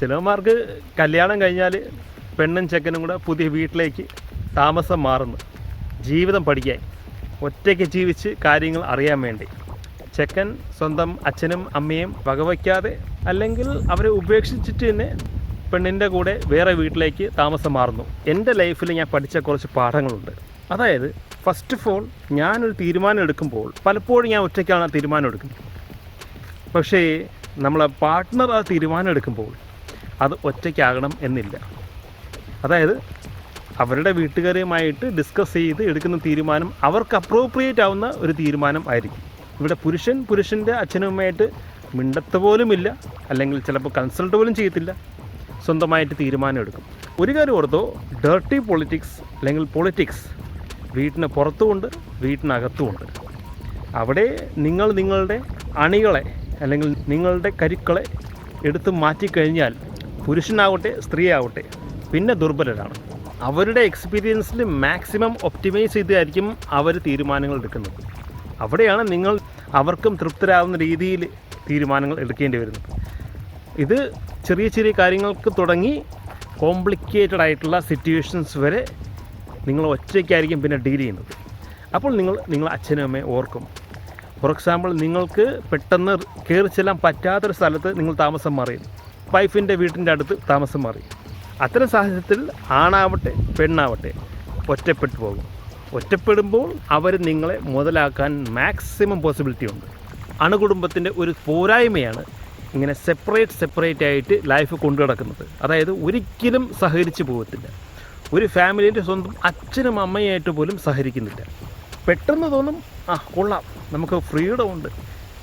ചിലവന്മാർക്ക് കല്യാണം കഴിഞ്ഞാൽ പെണ്ണും ചെക്കനും കൂടെ പുതിയ വീട്ടിലേക്ക് താമസം മാറുന്നു. ജീവിതം പഠിക്കാൻ ഒറ്റയ്ക്ക് ജീവിച്ച് കാര്യങ്ങൾ അറിയാൻ വേണ്ടി. ചെക്കൻ സ്വന്തം അച്ഛനും അമ്മയും വകവയ്ക്കാതെ അല്ലെങ്കിൽ അവരെ ഉപേക്ഷിച്ചിട്ട് തന്നെ പെണ്ണിന്റെ കൂടെ വേറെ വീട്ടിലേക്ക് താമസം മാറുന്നു. എന്റെ ലൈഫിൽ ഞാൻ പഠിച്ച കുറച്ച് പാഠങ്ങളുണ്ട്. അതായത് ഫസ്റ്റ് ഓഫ് ഓൾ ഞാനൊരു തീരുമാനം എടുക്കുമ്പോൾ പലപ്പോഴും ഞാൻ ഒറ്റയ്ക്കാണ് ആ തീരുമാനം എടുക്കുന്നത്. പക്ഷേ നമ്മളെ പാർട്ട്ണർ ആ തീരുമാനം എടുക്കുമ്പോൾ അത് ഒറ്റയ്ക്കാകണം എന്നില്ല. അതായത് അവരുടെ വീട്ടുകാരുമായിട്ട് ഡിസ്കസ് ചെയ്ത് എടുക്കുന്ന തീരുമാനം അവർക്ക് അപ്രോപ്രിയേറ്റ് ആവുന്ന ഒരു തീരുമാനം ആയിരിക്കും. ഇവിടെ പുരുഷൻ പുരുഷന്റെ അച്ഛനുമായിട്ട് മിണ്ടത്ത് പോലുമില്ല. അല്ലെങ്കിൽ ചിലപ്പോൾ കൺസൾട്ട് പോലും ചെയ്യത്തില്ല. സ്വന്തമായിട്ട് തീരുമാനം എടുക്കും. ഒരു കാര്യം ഓർത്തോ ഡേർട്ടി പൊളിറ്റിക്സ് അല്ലെങ്കിൽ പൊളിറ്റിക്സ് വീട്ടിന് പുറത്തുമുണ്ട് വീട്ടിനകത്തുമുണ്ട്. അവിടെ നിങ്ങൾ നിങ്ങളുടെ അണികളെ അല്ലെങ്കിൽ നിങ്ങളുടെ കരുക്കളെ എടുത്ത് മാറ്റിക്കഴിഞ്ഞാൽ പുരുഷനാവട്ടെ സ്ത്രീ ആവട്ടെ പിന്നെ ദുർബലരാണ്. അവരുടെ എക്സ്പീരിയൻസിൽ മാക്സിമം ഒപ്റ്റിമൈസ് ചെയ്തായിരിക്കും അവർ തീരുമാനങ്ങൾ എടുക്കുന്നത്. അവിടെയാണ് നിങ്ങൾ അവർക്കും തൃപ്തരാകുന്ന രീതിയിൽ തീരുമാനങ്ങൾ എടുക്കേണ്ടി വരുന്നത്. ഇത് ചെറിയ ചെറിയ കാര്യങ്ങൾക്ക് തുടങ്ങി കോംപ്ലിക്കേറ്റഡ് ആയിട്ടുള്ള സിറ്റുവേഷൻസ് വരെ നിങ്ങൾ ഒറ്റയ്ക്കായിരിക്കും പിന്നെ ഡീൽ ചെയ്യുന്നത്. അപ്പോൾ നിങ്ങൾ നിങ്ങൾ അച്ഛനും അമ്മയും ഓർക്കും. ഫോർ എക്സാമ്പിൾ നിങ്ങൾക്ക് പെട്ടെന്ന് കയറി ചെല്ലാൻ പറ്റാത്തൊരു സ്ഥലത്ത് നിങ്ങൾ താമസം മാറി വൈഫിന്റെ വീട്ടിന്റെ അടുത്ത് താമസം മാറി. അത്തരം സാഹചര്യത്തിൽ ആണാവട്ടെ പെണ്ണാവട്ടെ ഒറ്റപ്പെട്ടു പോകും. ഒറ്റപ്പെടുമ്പോൾ അവർ നിങ്ങളെ മുതലാക്കാൻ മാക്സിമം പോസിബിലിറ്റി ഉണ്ട്. അണുകുടുംബത്തിന്റെ ഒരു പോരായ്മയാണ് ഇങ്ങനെ സെപ്പറേറ്റ് സെപ്പറേറ്റ് ആയിട്ട് ലൈഫ് കൊണ്ടു നടക്കുന്നത്. അതായത് ഒരിക്കലും സഹകരിച്ചു പോകത്തില്ല. ഒരു ഫാമിലീന്റെ സ്വന്തം അച്ഛനും അമ്മയായിട്ട് പോലും സഹകരിക്കുന്നില്ല. പെട്ടെന്ന് തോന്നും ആ കൊള്ളാം നമുക്ക് ഫ്രീഡം ഉണ്ട്.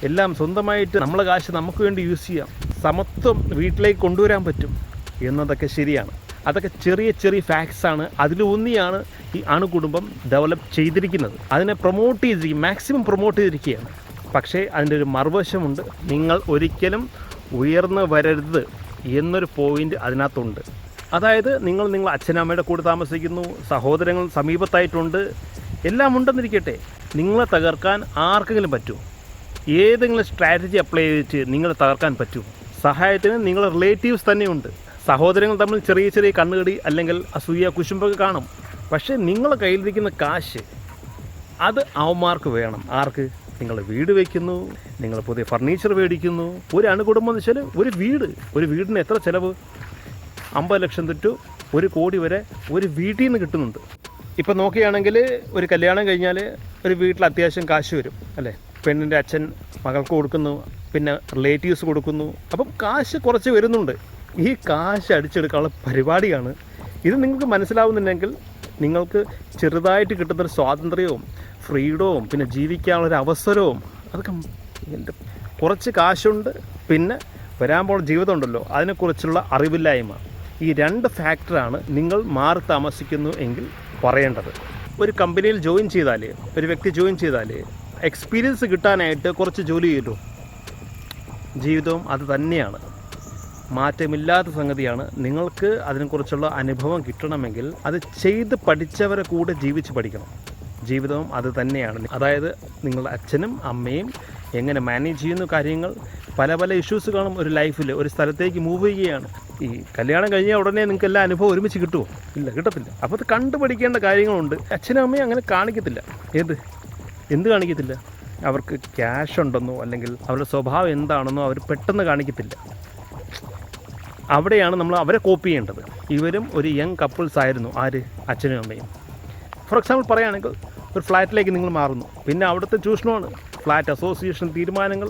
എല്ലാം സ്വന്തമായിട്ട് നമ്മളെ കാശ് നമുക്ക് വേണ്ടി യൂസ് ചെയ്യാം. സമത്വം വീട്ടിലേക്ക് കൊണ്ടുവരാൻ പറ്റും എന്നതൊക്കെ ശരിയാണ്. അതൊക്കെ ചെറിയ ചെറിയ ഫാക്ട്സ് ആണ്. അതിലൂന്നിയാണ് ഈ അണുകുടുംബം ഡെവലപ്പ് ചെയ്തിരിക്കുന്നത്. അതിനെ പ്രൊമോട്ട് ചെയ്തിരിക്കും മാക്സിമം പ്രൊമോട്ട് ചെയ്തിരിക്കുകയാണ്. പക്ഷേ അതിന്റെ ഒരു മറുവശമുണ്ട്. നിങ്ങൾ ഒരിക്കലും ഉയർന്നു വരരുത് എന്നൊരു പോയിന്റ് അതിനകത്തുണ്ട്. അതായത് നിങ്ങൾ നിങ്ങൾ അച്ഛനമ്മയുടെ കൂടെ താമസിക്കുന്നു സഹോദരങ്ങൾ സമീപത്തായിട്ടുണ്ട് എല്ലാം ഉണ്ടെന്നിരിക്കട്ടെ. നിങ്ങളെ തകർക്കാൻ ആർക്കെങ്കിലും പറ്റുമോ? ഏതെങ്കിലും സ്ട്രാറ്റജി അപ്ലൈ ചെയ്തിട്ട് നിങ്ങൾ തകർക്കാൻ പറ്റുമോ സഹായത്തിന് നിങ്ങളുടെ റിലേറ്റീവ്സ് തന്നെയുണ്ട്. സഹോദരങ്ങൾ തമ്മിൽ ചെറിയ ചെറിയ കണ്ണുകടി അല്ലെങ്കിൽ അസൂയ കുശുമ്പൊക്കെ കാണും. പക്ഷേ നിങ്ങളെ കയ്യിലിരിക്കുന്ന കാശ് അത് അവന്മാർക്ക് വേണം. ആർക്ക്? നിങ്ങൾ വീട് വയ്ക്കുന്നു നിങ്ങൾ പുതിയ ഫർണിച്ചർ മേടിക്കുന്നു ഒരു അണുകുടുംബം എന്ന് വെച്ചാൽ ഒരു വീട്. ഒരു വീടിന് എത്ര ചിലവ്? അമ്പത് ലക്ഷം തൊട്ട് ഒരു കോടി വരെ ഒരു വീട്ടിൽ നിന്ന് കിട്ടുന്നുണ്ട്. ഇപ്പം നോക്കുകയാണെങ്കിൽ ഒരു കല്യാണം കഴിഞ്ഞാൽ ഒരു വീട്ടിൽ അത്യാവശ്യം കാശ് വരും അല്ലേ? പെണ്ണിന്റെ അച്ഛൻ മകൾക്ക് കൊടുക്കുന്നു പിന്നെ റിലേറ്റീവ്സ് കൊടുക്കുന്നു. അപ്പം കാശ് കുറച്ച് വരുന്നുണ്ട്. ഈ കാശ് അടിച്ചെടുക്കാനുള്ള പരിപാടിയാണ്. ഇത് നിങ്ങൾക്ക് മനസ്സിലാവുന്നുണ്ടെങ്കിൽ നിങ്ങൾക്ക് ചെറുതായിട്ട് കിട്ടുന്നൊരു സ്വാതന്ത്ര്യവും ഫ്രീഡവും പിന്നെ ജീവിക്കാനുള്ളൊരു അവസരവും അതൊക്കെ എന്റെ കുറച്ച് കാശുണ്ട്. പിന്നെ വരാൻ പോകുന്ന ജീവിതം ഉണ്ടല്ലോ അതിനെക്കുറിച്ചുള്ള അറിവില്ലായ്മ. ഈ രണ്ട് ഫാക്ടറാണ് നിങ്ങൾ മാറി താമസിക്കുന്നു എങ്കിൽ പറയേണ്ടത്. ഒരു കമ്പനിയിൽ ജോയിൻ ചെയ്താൽ ഒരു വ്യക്തി ജോയിൻ ചെയ്താൽ എക്സ്പീരിയൻസ് കിട്ടാനായിട്ട് കുറച്ച് ജോലി ചെയ്തു. ജീവിതവും അത് തന്നെയാണ്. മാറ്റമില്ലാത്ത സംഗതിയാണ്. നിങ്ങൾക്ക് അതിനെക്കുറിച്ചുള്ള അനുഭവം കിട്ടണമെങ്കിൽ അത് ചെയ്ത് പഠിച്ചവരെ കൂടെ ജീവിച്ച് പഠിക്കണം. ജീവിതവും അത് തന്നെയാണ്. അതായത് നിങ്ങളുടെ അച്ഛനും അമ്മയും എങ്ങനെ മാനേജ് ചെയ്യുന്ന കാര്യങ്ങൾ പല പല ഇഷ്യൂസ് കാണും ഒരു ലൈഫിൽ ഒരു സ്ഥലത്തേക്ക് മൂവ് ചെയ്യുകയാണ്. ഈ കല്യാണം കഴിഞ്ഞ ഉടനെ നിങ്ങൾക്ക് എല്ലാ അനുഭവം ഒരുമിച്ച് കിട്ടുമോ? ഇല്ല കിട്ടത്തില്ല. അപ്പോൾ അത് കണ്ടുപഠിക്കേണ്ട കാര്യങ്ങളുണ്ട്. അച്ഛനും അമ്മയും അങ്ങനെ കാണിക്കത്തില്ല. ഏത്? എന്ത് കാണിക്കത്തില്ല? അവർക്ക് ക്യാഷ് ഉണ്ടെന്നോ അല്ലെങ്കിൽ അവരുടെ സ്വഭാവം എന്താണെന്നോ അവർ പെട്ടെന്ന് കാണിക്കത്തില്ല. അവിടെയാണ് നമ്മൾ അവരെ കോപ്പി ചെയ്യേണ്ടത്. ഇവരും ഒരു യങ് കപ്പിൾസ് ആയിരുന്നു ആര്? അച്ഛനും അമ്മയും. ഫോർ എക്സാമ്പിൾ പറയുകയാണെങ്കിൽ ഒരു ഫ്ലാറ്റിലേക്ക് നിങ്ങൾ മാറുന്നു. പിന്നെ അവിടുത്തെ ചൂഷണമാണ്. ഫ്ലാറ്റ് അസോസിയേഷൻ തീരുമാനങ്ങൾ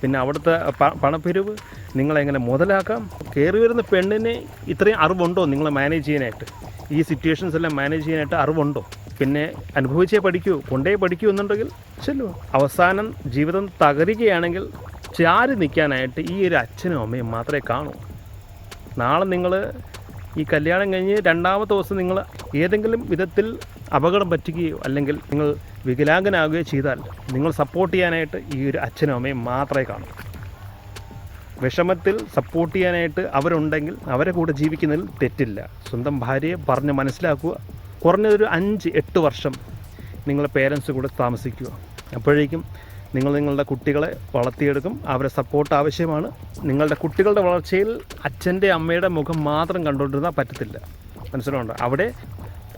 പിന്നെ അവിടുത്തെ പണപ്പിരിവ് നിങ്ങളെങ്ങനെ മുതലാക്കാം? കയറി വരുന്ന പെണ്ണിന് ഇത്രയും അറിവുണ്ടോ നിങ്ങളെ മാനേജ് ചെയ്യാനായിട്ട്? ഈ സിറ്റുവേഷൻസ് എല്ലാം മാനേജ് ചെയ്യാനായിട്ട് അറിവുണ്ടോ? പിന്നെ അനുഭവിച്ചേ പഠിക്കൂ കൊണ്ടേ പഠിക്കൂ എന്നുണ്ടെങ്കിൽ ചെല്ലു. അവസാനം ജീവിതം തകരുകയാണെങ്കിൽ ചാരി നിൽക്കാനായിട്ട് ഈ ഒരു അച്ഛനും അമ്മയും മാത്രമേ കാണൂ. നാളെ നിങ്ങൾ ഈ കല്യാണം കഴിഞ്ഞ് രണ്ടാമത്തെ ദിവസം നിങ്ങൾ ഏതെങ്കിലും വിധത്തിൽ അപകടം പറ്റുകയോ അല്ലെങ്കിൽ നിങ്ങൾ വികലാംഗനാകുകയോ ചെയ്താൽ നിങ്ങൾ സപ്പോർട്ട് ചെയ്യാനായിട്ട് ഈ ഒരു അച്ഛനും അമ്മയും മാത്രമേ കാണൂ. വിഷമത്തിൽ സപ്പോർട്ട് ചെയ്യാനായിട്ട് അവരുണ്ടെങ്കിൽ അവരെ കൂടെ ജീവിക്കുന്നതിൽ തെറ്റില്ല. സ്വന്തം ഭാര്യയെ പറഞ്ഞ് മനസ്സിലാക്കുക കുറഞ്ഞതൊരു അഞ്ച് എട്ട് വർഷം നിങ്ങളുടെ പേരൻസ് കൂടെ താമസിക്കുക. അപ്പോഴേക്കും നിങ്ങൾ നിങ്ങളുടെ കുട്ടികളെ വളർത്തിയെടുക്കും. അവരെ സപ്പോർട്ട് ആവശ്യമാണ്. നിങ്ങളുടെ കുട്ടികളുടെ വളർച്ചയിൽ അച്ഛന്റെ അമ്മയുടെ മുഖം മാത്രം കണ്ടുകൊണ്ടിരുന്നാൽ പറ്റത്തില്ല. മനസ്സിലുണ്ടോ അവിടെ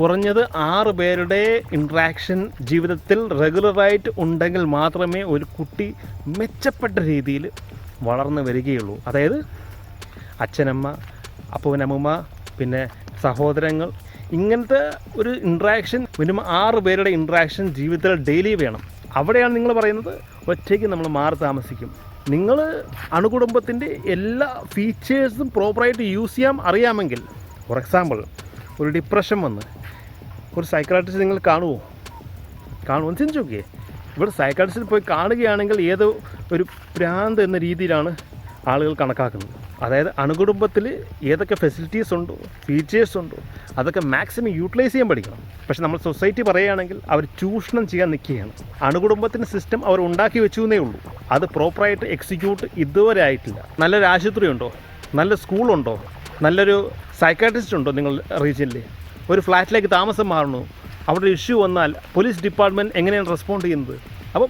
കുറഞ്ഞത് ആറ് പേരുടെ ഇൻട്രാക്ഷൻ ജീവിതത്തിൽ റെഗുലറായിട്ട് ഉണ്ടെങ്കിൽ മാത്രമേ ഒരു കുട്ടി മെച്ചപ്പെട്ട രീതിയിൽ വളർന്നു വരികയുള്ളൂ. അതായത് അച്ഛനമ്മ അപ്പൂനമ്മ പിന്നെ സഹോദരങ്ങൾ ഇങ്ങനത്തെ ഒരു ഇൻട്രാക്ഷൻ മിനിമം ആറ് പേരുടെ ഇൻട്രാക്ഷൻ ജീവിതത്തിൽ ഡെയിലി വേണം. അവിടെയാണ് നിങ്ങൾ പറയുന്നത് ഒറ്റയ്ക്ക് നമ്മൾ മാറി താമസിക്കും. നിങ്ങൾ അണുകുടുംബത്തിന്റെ എല്ലാ ഫീച്ചേഴ്സും പ്രോപ്പറായിട്ട് യൂസ് ചെയ്യാൻ അറിയാമെങ്കിൽ ഫോർ എക്സാമ്പിൾ ഒരു ഡിപ്രഷൻ വന്ന് ഒരു സൈക്കാട്രിസ്റ്റ് നിങ്ങൾ കാണുമോ കാണുമോ ചിന്തിച്ചു നോക്കിയേ. ഇവിടെ സൈക്കാട്രിസ്റ്റിൽ പോയി കാണുകയാണെങ്കിൽ ഏതോ ഒരു ഭ്രാന്ത് എന്ന രീതിയിലാണ് ആളുകൾ കണക്കാക്കുന്നത്. അതായത് അണുകുടുംബത്തിൽ ഏതൊക്കെ ഫെസിലിറ്റീസ് ഉണ്ടോ ഫീച്ചേഴ്സ് ഉണ്ടോ അതൊക്കെ മാക്സിമം യൂട്ടിലൈസ് ചെയ്യാൻ പഠിക്കണം. പക്ഷെ നമ്മൾ സൊസൈറ്റി പറയുകയാണെങ്കിൽ അവർ ചൂഷണം ചെയ്യാൻ നിൽക്കുകയാണ്. അണുകുടുംബത്തിന്റെ സിസ്റ്റം അവർ ഉണ്ടാക്കി വെച്ചു എന്നേ ഉള്ളൂ. അത് പ്രോപ്പറായിട്ട് എക്സിക്യൂട്ട് ഇതുവരെ ആയിട്ടില്ല. നല്ലൊരു ആശുപത്രി ഉണ്ടോ? നല്ല സ്കൂളുണ്ടോ നല്ലൊരു സൈക്കാട്രിസ്റ്റ് ഉണ്ടോ നിങ്ങൾ റീജിയനിൽ ഒരു ഫ്ലാറ്റിലേക്ക് താമസം മാറണു? അവിടെ ഇഷ്യൂ വന്നാൽ പോലീസ് ഡിപ്പാർട്ട്മെന്റ് എങ്ങനെയാണ് റെസ്പോണ്ട് ചെയ്യുന്നത്? അപ്പം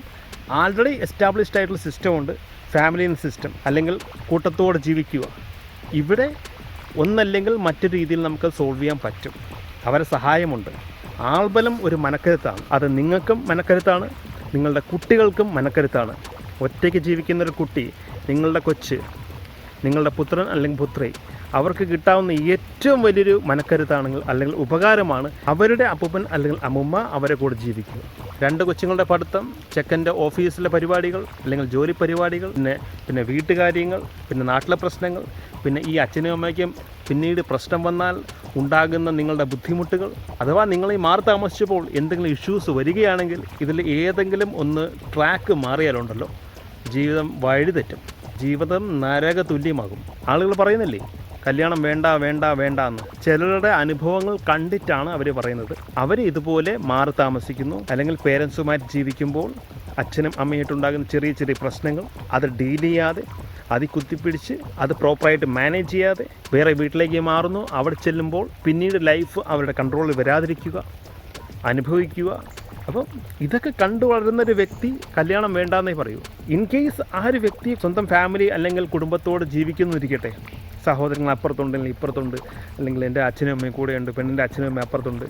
ആൾറെഡി എസ്റ്റാബ്ലിഷ്ഡ് ആയിട്ടുള്ള സിസ്റ്റം ഉണ്ട്. ഫാമിലി ഇൻ സിസ്റ്റം അല്ലെങ്കിൽ കൂട്ടത്തോടെ ജീവിക്കുക. ഇവിടെ ഒന്നല്ലെങ്കിൽ മറ്റു രീതിയിൽ നമുക്ക് സോൾവ് ചെയ്യാൻ പറ്റും. അവരെ സഹായമുണ്ട്. ആൾബലം ഒരു മനക്കരുത്താണ്. അത് നിങ്ങൾക്കും മനക്കരുത്താണ്. നിങ്ങളുടെ കുട്ടികൾക്കും മനക്കരുത്താണ്. ഒറ്റയ്ക്ക് ജീവിക്കുന്ന ഒരു കുട്ടി നിങ്ങളുടെ കൊച്ച് നിങ്ങളുടെ പുത്രൻ അല്ലെങ്കിൽ പുത്രി അവർക്ക് കിട്ടാവുന്ന ഏറ്റവും വലിയൊരു മനക്കരുത്താണെങ്കിൽ അല്ലെങ്കിൽ ഉപകാരമാണ് അവരുടെ അപ്പൂപ്പൻ അല്ലെങ്കിൽ അമ്മുമ്മ അവരെ കൂടെ ജീവിക്കുക. രണ്ട് കൊച്ചുങ്ങളുടെ പഠിത്തം ചെക്കന്റെ ഓഫീസിലെ പരിപാടികൾ അല്ലെങ്കിൽ ജോലി പരിപാടികൾ പിന്നെ പിന്നെ വീട്ടുകാര്യങ്ങൾ പിന്നെ നാട്ടിലെ പ്രശ്നങ്ങൾ പിന്നെ ഈ അച്ഛനും അമ്മയ്ക്കും പിന്നീട് പ്രശ്നം വന്നാൽ ഉണ്ടാകുന്ന നിങ്ങളുടെ ബുദ്ധിമുട്ടുകൾ അഥവാ നിങ്ങൾ ഈ മാറി താമസിച്ചപ്പോൾ എന്തെങ്കിലും ഇഷ്യൂസ് വരികയാണെങ്കിൽ ഇതിൽ ഏതെങ്കിലും ഒന്ന് ട്രാക്ക് മാറിയാലുണ്ടല്ലോ. ജീവിതം വഴിതെറ്റും. ജീവിതം നരക തുല്യമാകും ആളുകൾ പറയുന്നില്ലേ? കല്യാണം വേണ്ട വേണ്ട വേണ്ട എന്ന് ചിലരുടെ അനുഭവങ്ങൾ കണ്ടിട്ടാണ് അവർ പറയുന്നത്. അവർ ഇതുപോലെ മാറി താമസിക്കുന്നു. അല്ലെങ്കിൽ പേരൻസുമായിട്ട് ജീവിക്കുമ്പോൾ അച്ഛനും അമ്മയായിട്ടുണ്ടാകുന്ന ചെറിയ ചെറിയ പ്രശ്നങ്ങൾ അത് ഡീൽ ചെയ്യാതെ അത് കുത്തിപ്പിടിച്ച് അത് പ്രോപ്പറായിട്ട് മാനേജ് ചെയ്യാതെ വേറെ വീട്ടിലേക്ക് മാറുന്നു. അവിടെ ചെല്ലുമ്പോൾ പിന്നീട് ലൈഫ് അവരുടെ കൺട്രോളിൽ വരാതിരിക്കുക അനുഭവിക്കുക. അപ്പം ഇതൊക്കെ കണ്ടു വളരുന്ന ഒരു വ്യക്തി കല്യാണം വേണ്ടാന്നേ പറയൂ. ഇൻ കേസ് ആ ഒരു വ്യക്തി സ്വന്തം ഫാമിലി അല്ലെങ്കിൽ കുടുംബത്തോട് ജീവിക്കുന്നിരിക്കട്ടെ സഹോദരങ്ങൾ അപ്പുറത്തുണ്ട് അല്ലെങ്കിൽ ഇപ്പുറത്തുണ്ട്. അല്ലെങ്കിൽ എന്റെ അച്ഛനും അമ്മയും കൂടെയുണ്ട് പെണ്ണിന്റെ അച്ഛനും അമ്മയും അപ്പുറത്തുണ്ട്.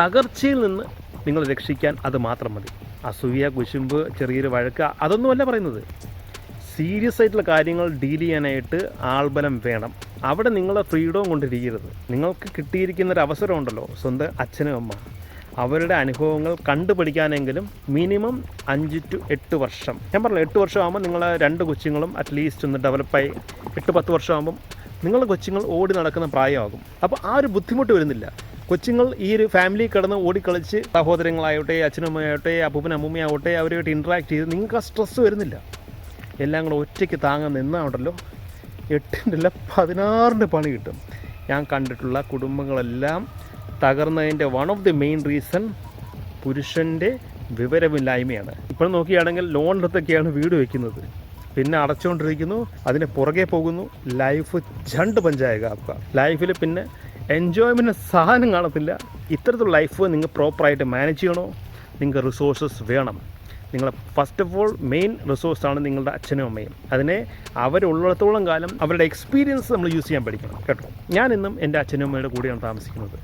തകർച്ചയിൽ നിന്ന് നിങ്ങൾ രക്ഷിക്കാൻ അത് മാത്രം മതി. അസൂയ കുശുമ്പ് ചെറിയൊരു വഴക്ക് അതൊന്നുമല്ല പറയുന്നത്. സീരിയസ് ആയിട്ടുള്ള കാര്യങ്ങൾ ഡീൽ ചെയ്യാനായിട്ട് ആൾബലം വേണം. അവിടെ നിങ്ങളെ ഫ്രീഡവും കൊണ്ടിരിക്കരുത്. നിങ്ങൾക്ക് കിട്ടിയിരിക്കുന്ന ഒരു അവസരമുണ്ടല്ലോ സ്വന്തം അച്ഛനും അമ്മ. അവരുടെ അനുഭവങ്ങൾ കണ്ടുപിടിക്കാനെങ്കിലും മിനിമം അഞ്ച് ടു എട്ട് വർഷം. ഞാൻ പറഞ്ഞു എട്ട് വർഷമാകുമ്പോൾ നിങ്ങളെ രണ്ട് കൊച്ചുങ്ങളും അറ്റ്ലീസ്റ്റ് ഒന്ന് ഡെവലപ്പായി എട്ട് പത്ത് വർഷമാകുമ്പം നിങ്ങളുടെ കൊച്ചുങ്ങൾ ഓടി നടക്കുന്ന പ്രായമാകും. അപ്പോൾ ആ ഒരു ബുദ്ധിമുട്ട് വരുന്നില്ല. കൊച്ചുങ്ങൾ ഈ ഒരു ഫാമിലി കിടന്ന് ഓടിക്കളിച്ച് സഹോദരങ്ങളായോട്ടെ അച്ഛനമ്മയാവട്ടെ അപ്പൂപ്പൻ അമ്മൂമ്മയാവട്ടെ അവരുമായിട്ട് ഇൻട്രാക്ട് ചെയ്ത് നിങ്ങൾക്ക് ആ സ്ട്രെസ്സ് വരുന്നില്ല. എല്ലാം കൂടെ ഒറ്റയ്ക്ക് താങ്ങാൻ നിന്നാണ്ടല്ലോ എട്ടിന്റെ അല്ല പതിനാറിന്റെ പണി കിട്ടും. ഞാൻ കണ്ടിട്ടുള്ള കുടുംബങ്ങളെല്ലാം തകർന്നതിന്റെ one of the main reason പുരുഷന്റെ വിവരമില്ലായ്മയാണ്. ഇപ്പോൾ നോക്കുകയാണെങ്കിൽ ലോണിനടുത്തൊക്കെയാണ് വീട് വയ്ക്കുന്നത് പിന്നെ അടച്ചുകൊണ്ടിരിക്കുന്നു അതിന് പുറകെ പോകുന്നു. ലൈഫ് ചണ്ട് പഞ്ചായക ആക്കുക. ലൈഫിൽ പിന്നെ എൻജോയ്മെന്റ് സാധനം കാണത്തില്ല. ഇത്തരത്തിലുള്ള ലൈഫ് നിങ്ങൾ പ്രോപ്പറായിട്ട് മാനേജ് ചെയ്യണോ? നിങ്ങൾക്ക് റിസോഴ്സസ് വേണം. നിങ്ങൾ ഫസ്റ്റ് ഓഫ് ഓൾ മെയിൻ റിസോഴ്സാണ് നിങ്ങളുടെ അച്ഛനും അമ്മയും. അതിനെ അവരുള്ളിടത്തോളം കാലം അവരുടെ എക്സ്പീരിയൻസ് നമ്മൾ യൂസ് ചെയ്യാൻ പഠിക്കണം. കേട്ടോ? ഞാൻ ഇന്നും എന്റെ അച്ഛനും അമ്മയുടെ കൂടെയാണ് താമസിക്കുന്നത്.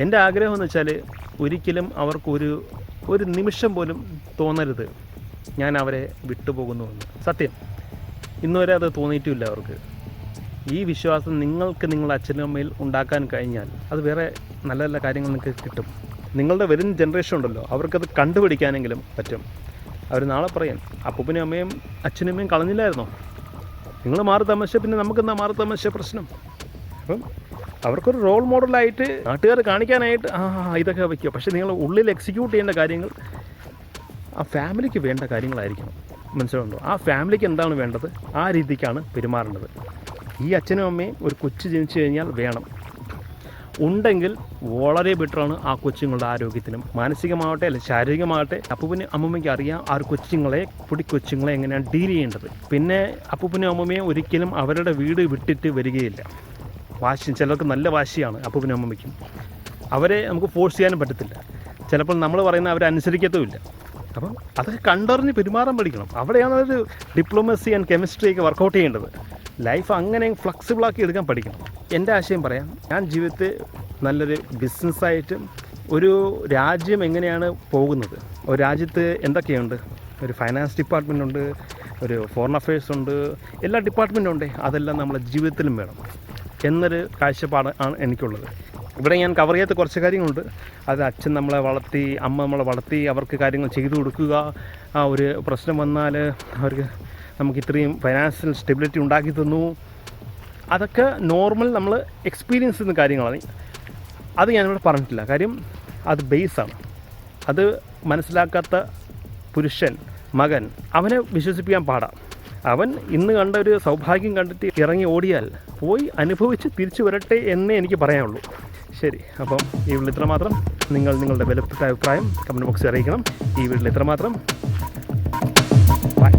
എന്റെ ആഗ്രഹം എന്ന് വെച്ചാൽ ഒരിക്കലും അവർക്കൊരു ഒരു നിമിഷം പോലും തോന്നരുത്. ഞാൻ അവരെ വിട്ടുപോകുന്നുവെന്ന് സത്യം. ഇന്നുവരെ അത് തോന്നിയിട്ടുമില്ല അവർക്ക്. ഈ വിശ്വാസം നിങ്ങൾക്ക് നിങ്ങളുടെ അച്ഛനും അമ്മയിൽ ഉണ്ടാക്കാൻ കഴിഞ്ഞാൽ അത് വേറെ നല്ല നല്ല കാര്യങ്ങൾ നിങ്ങൾക്ക് കിട്ടും. നിങ്ങളുടെ വരും ജനറേഷൻ ഉണ്ടല്ലോ അവർക്കത് കണ്ടുപിടിക്കാനെങ്കിലും പറ്റും. അവർ നാളെ പറയും അപ്പൂപ്പനും അമ്മയും അച്ഛനും അമ്മയും കളഞ്ഞില്ലായിരുന്നോ? നിങ്ങൾ മാറി താമസിച്ച പിന്നെ നമുക്കെന്താ മാറി താമസിച്ച പ്രശ്നം? അപ്പം അവർക്കൊരു റോൾ മോഡലായിട്ട് നാട്ടുകാർ കാണിക്കാനായിട്ട് ആ ഇതൊക്കെ വയ്ക്കുക പക്ഷേ നിങ്ങൾ ഉള്ളിൽ എക്സിക്യൂട്ട് ചെയ്യേണ്ട കാര്യങ്ങൾ ആ ഫാമിലിക്ക് വേണ്ട കാര്യങ്ങളായിരിക്കണം. മനസ്സിലുണ്ടോ ആ ഫാമിലിക്ക് എന്താണ് വേണ്ടത്? ആ രീതിക്കാണ് പെരുമാറേണ്ടത്. ഈ അച്ഛനും അമ്മയും ഒരു കൊച്ചു ജനിച്ചു കഴിഞ്ഞാൽ വേണം. ഉണ്ടെങ്കിൽ വളരെ ബെറ്ററാണ് ആ കൊച്ചുങ്ങളുടെ ആരോഗ്യത്തിനും. മാനസികമാവട്ടെ അല്ലെങ്കിൽ ശാരീരികമാവട്ടെ അപ്പൂപ്പനും അമ്മൂമ്മയ്ക്ക് അറിയാം ആ കൊച്ചുങ്ങളെ പൊടി കൊച്ചുങ്ങളെ എങ്ങനെയാണ് ഡീൽ ചെയ്യേണ്ടത്. പിന്നെ അപ്പൂപ്പനും അമ്മൂമ്മയും ഒരിക്കലും അവരുടെ വീട് വിട്ടിട്ട് വരികയില്ല. വാശി ചിലർക്ക് നല്ല വാശിയാണ് അപ്പൂപ്പനും അമ്മൂമ്മയ്ക്കും. അവരെ നമുക്ക് ഫോഴ്സ് ചെയ്യാനും പറ്റത്തില്ല. ചിലപ്പോൾ നമ്മൾ പറയുന്ന അവരെ അനുസരിക്കത്തുമില്ല. അപ്പം അതൊക്കെ കണ്ടറിഞ്ഞ് പെരുമാറാൻ പഠിക്കണം. അവിടെയാണ് ഒരു ഡിപ്ലോമസി ആൻഡ് കെമിസ്ട്രി ഒക്കെ വർക്കൗട്ട് ചെയ്യേണ്ടത്. ലൈഫ് അങ്ങനെ ഫ്ലെക്സിബിളാക്കി എടുക്കാൻ പഠിക്കണം. എന്റെ ആശയം പറയാം ഞാൻ ജീവിതത്തിൽ നല്ലൊരു ബിസിനസ്സായിട്ടും ഒരു രാജ്യം എങ്ങനെയാണ് പോകുന്നത്? ഒരു രാജ്യത്ത് എന്തൊക്കെയുണ്ട്? ഒരു ഫൈനാൻസ് ഡിപ്പാർട്ട്മെന്റ് ഉണ്ട് ഒരു ഫോറിൻ അഫയേഴ്സ് ഉണ്ട് എല്ലാ ഡിപ്പാർട്ട്മെന്റും ഉണ്ട്. അതെല്ലാം നമ്മുടെ ജീവിതത്തിലും വേണം. എന്നൊരു കാഴ്ചപ്പാട് ആണ് എനിക്കുള്ളത്. ഇവിടെ ഞാൻ കവർ ചെയ്യാത്ത കുറച്ച് കാര്യങ്ങളുണ്ട്. അത് അച്ഛൻ നമ്മളെ വളർത്തി അമ്മ നമ്മളെ വളർത്തി അവർക്ക് കാര്യങ്ങൾ ചെയ്തു കൊടുക്കുക. ആ ഒരു പ്രശ്നം വന്നാൽ അവർക്ക് നമുക്ക് ഇത്രയും ഫൈനാൻഷ്യൽ സ്റ്റെബിലിറ്റി ഉണ്ടാക്കി തന്നു. അതൊക്കെ നോർമൽ നമ്മൾ എക്സ്പീരിയൻസ് ചെയ്യുന്ന കാര്യങ്ങളാണ്. അത് ഞാനിവിടെ പറഞ്ഞിട്ടില്ല. കാര്യം അത് ബേസാണ് അത് മനസ്സിലാക്കാത്ത പുരുഷൻ മകൻ അവനെ വിശ്വസിപ്പിക്കാൻ പാടാം. അവൻ ഇന്ന് കണ്ട ഒരു സൗഭാഗ്യം കണ്ടിട്ട് ഇറങ്ങി ഓടിയാൽ പോയി അനുഭവിച്ച് തിരിച്ചു വരട്ടെ എന്നേ എനിക്ക് പറയാനുള്ളൂ. ശരി അപ്പം ഈ വീട്ടിൽ ഇത്രമാത്രം നിങ്ങൾ നിങ്ങളുടെ വിലപ്പെട്ട അഭിപ്രായം കമന്റ് ബോക്സിൽ അറിയിക്കണം. ഈ വീട്ടിൽ ഇത്രമാത്രം ബൈ